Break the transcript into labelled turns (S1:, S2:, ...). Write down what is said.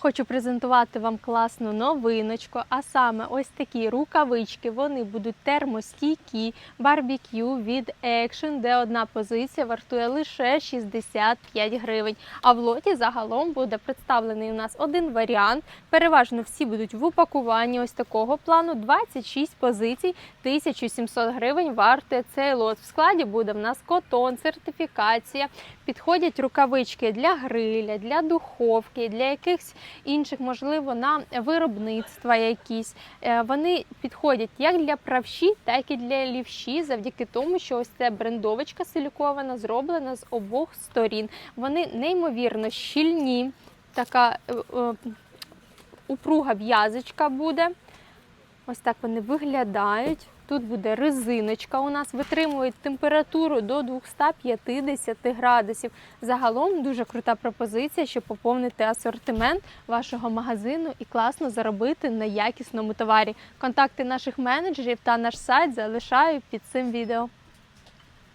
S1: Хочу презентувати вам класну новиночку, а саме ось такі рукавички. Вони будуть термостійкі, барбекю від Action, де одна позиція вартує лише 65 гривень. А в лоті загалом буде представлений у нас один варіант. Переважно всі будуть в упакуванні ось такого плану. 26 позицій, 1700 гривень вартує цей лот. В складі буде в нас котон, сертифікація. Підходять рукавички для гриля, для духовки, для якихось інших, можливо, на виробництва якісь. Е, Вони підходять як для правші, так і для лівші, завдяки тому, що ось ця брендовочка силікована зроблена з обох сторін. Вони неймовірно щільні, така е, е, упруга в'язочка буде. Ось так вони виглядають. Тут буде резиночка у нас, витримують температуру до 250 градусів. Загалом дуже крута пропозиція, щоб поповнити асортимент вашого магазину і класно заробити на якісному товарі. Контакти наших менеджерів та наш сайт залишаю під цим відео.